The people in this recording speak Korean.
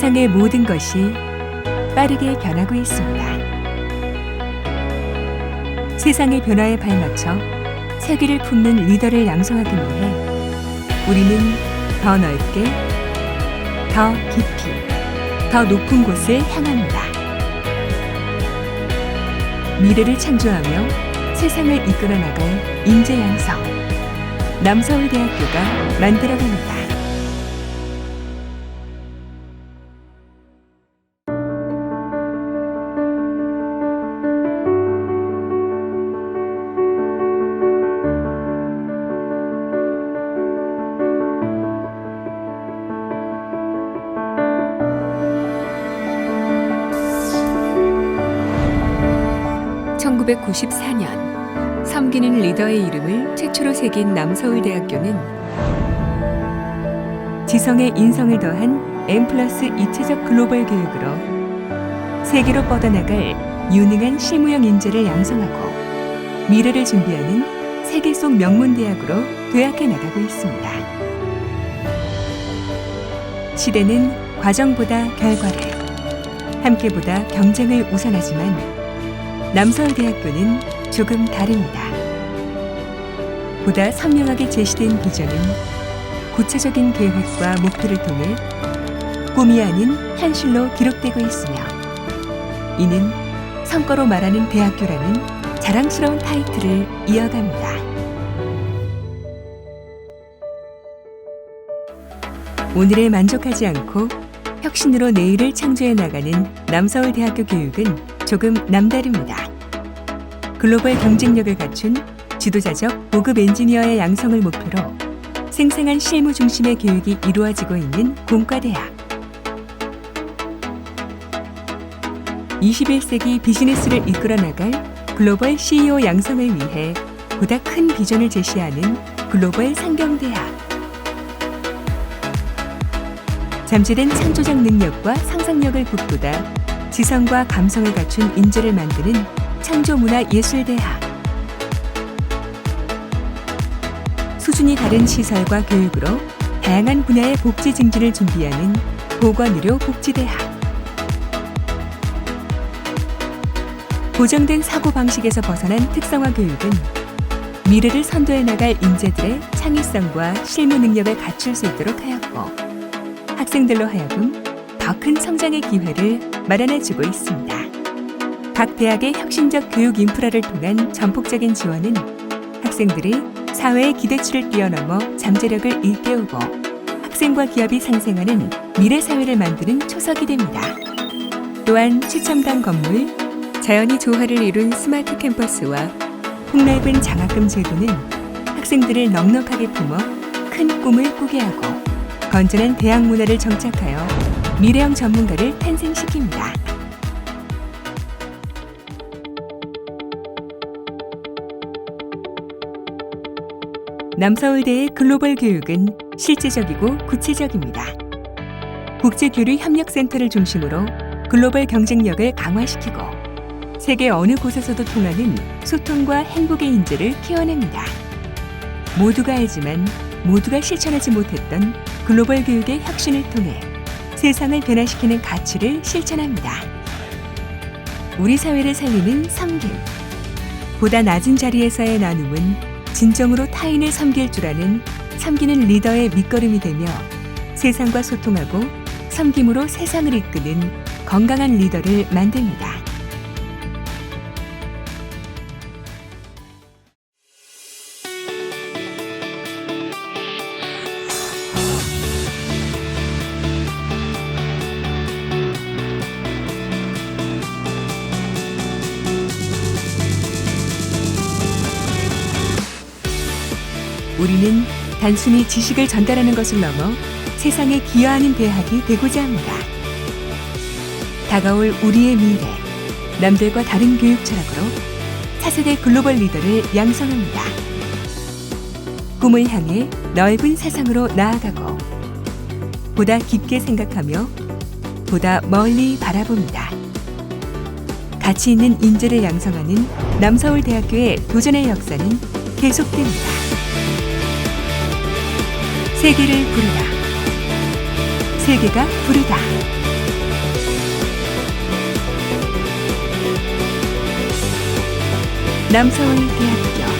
세상의 모든 것이 빠르게 변하고 있습니다. 세상의 변화에 발맞춰 세계를 품는 리더를 양성하기 위해 우리는 더 넓게, 더 깊이, 더 높은 곳을 향합니다. 미래를 창조하며 세상을 이끌어 나갈 인재 양성. 남서울대학교가 만들어갑니다. (1994년) 섬기는 리더의 이름을 최초로 새긴 남서울대학교는 지성의 인성을 더한 M 플러스 이체적 글로벌 교육으로 세계로 뻗어나갈 유능한 실무형 인재를 양성하고 미래를 준비하는 세계 속 명문 대학으로 도약해 나가고 있습니다. 시대는 과정보다 결과를, 함께보다 경쟁을 우선하지만 남서울대학교는 조금 다릅니다. 보다 선명하게 제시된 비전은 구체적인 계획과 목표를 통해 꿈이 아닌 현실로 기록되고 있으며 이는 성과로 말하는 대학교라는 자랑스러운 타이틀을 이어갑니다. 오늘에 만족하지 않고 혁신으로 내일을 창조해 나가는 남서울대학교 교육은 조금 남다릅니다. 글로벌 경쟁력을 갖춘 지도자적 고급 엔지니어의 양성을 목표로 생생한 실무 중심의 교육이 이루어지고 있는 공과대학. 21세기 비즈니스를 이끌어 나갈 글로벌 CEO 양성을 위해 보다 큰 비전을 제시하는 글로벌 상경대학. 잠재된 창조적 능력과 상상력을 북돋아 지성과 감성을 갖춘 인재를 만드는 창조문화예술대학. 수준이 다른 시설과 교육으로 다양한 분야의 복지 증진을 준비하는 보건의료 복지대학. 고정된 사고 방식에서 벗어난 특성화 교육은 미래를 선도해 나갈 인재들의 창의성과 실무 능력을 갖출 수 있도록 하였고 학생들로 하여금 더 큰 성장의 기회를 마련해 주고 있습니다. 각 대학의 혁신적 교육 인프라를 통한 전폭적인 지원은 학생들이 사회의 기대치를 뛰어넘어 잠재력을 일깨우고 학생과 기업이 상생하는 미래 사회를 만드는 초석이 됩니다. 또한 최첨단 건물, 자연이 조화를 이룬 스마트 캠퍼스와 폭넓은 장학금 제도는 학생들을 넉넉하게 품어 큰 꿈을 꾸게 하고 건전한 대학 문화를 정착하여 미래형 전문가를 탄생시킵니다. 남서울대의 글로벌 교육은 실제적이고 구체적입니다. 국제교류 협력센터를 중심으로 글로벌 경쟁력을 강화시키고 세계 어느 곳에서도 통하는 소통과 행복의 인재를 키워냅니다. 모두가 알지만 모두가 실천하지 못했던 글로벌 교육의 혁신을 통해 세상을 변화시키는 가치를 실천합니다. 우리 사회를 살리는 섬김. 보다 낮은 자리에서의 나눔은 진정으로 타인을 섬길 줄 아는 섬기는 리더의 밑거름이 되며 세상과 소통하고 섬김으로 세상을 이끄는 건강한 리더를 만듭니다. 우리는 단순히 지식을 전달하는 것을 넘어 세상에 기여하는 대학이 되고자 합니다. 다가올 우리의 미래, 남들과 다른 교육 철학으로 차세대 글로벌 리더를 양성합니다. 꿈을 향해 넓은 세상으로 나아가고 보다 깊게 생각하며 보다 멀리 바라봅니다. 가치 있는 인재를 양성하는 남서울대학교의 도전의 역사는 계속됩니다. 세계를 부르다. 세계가 부르다. 남서울 대학교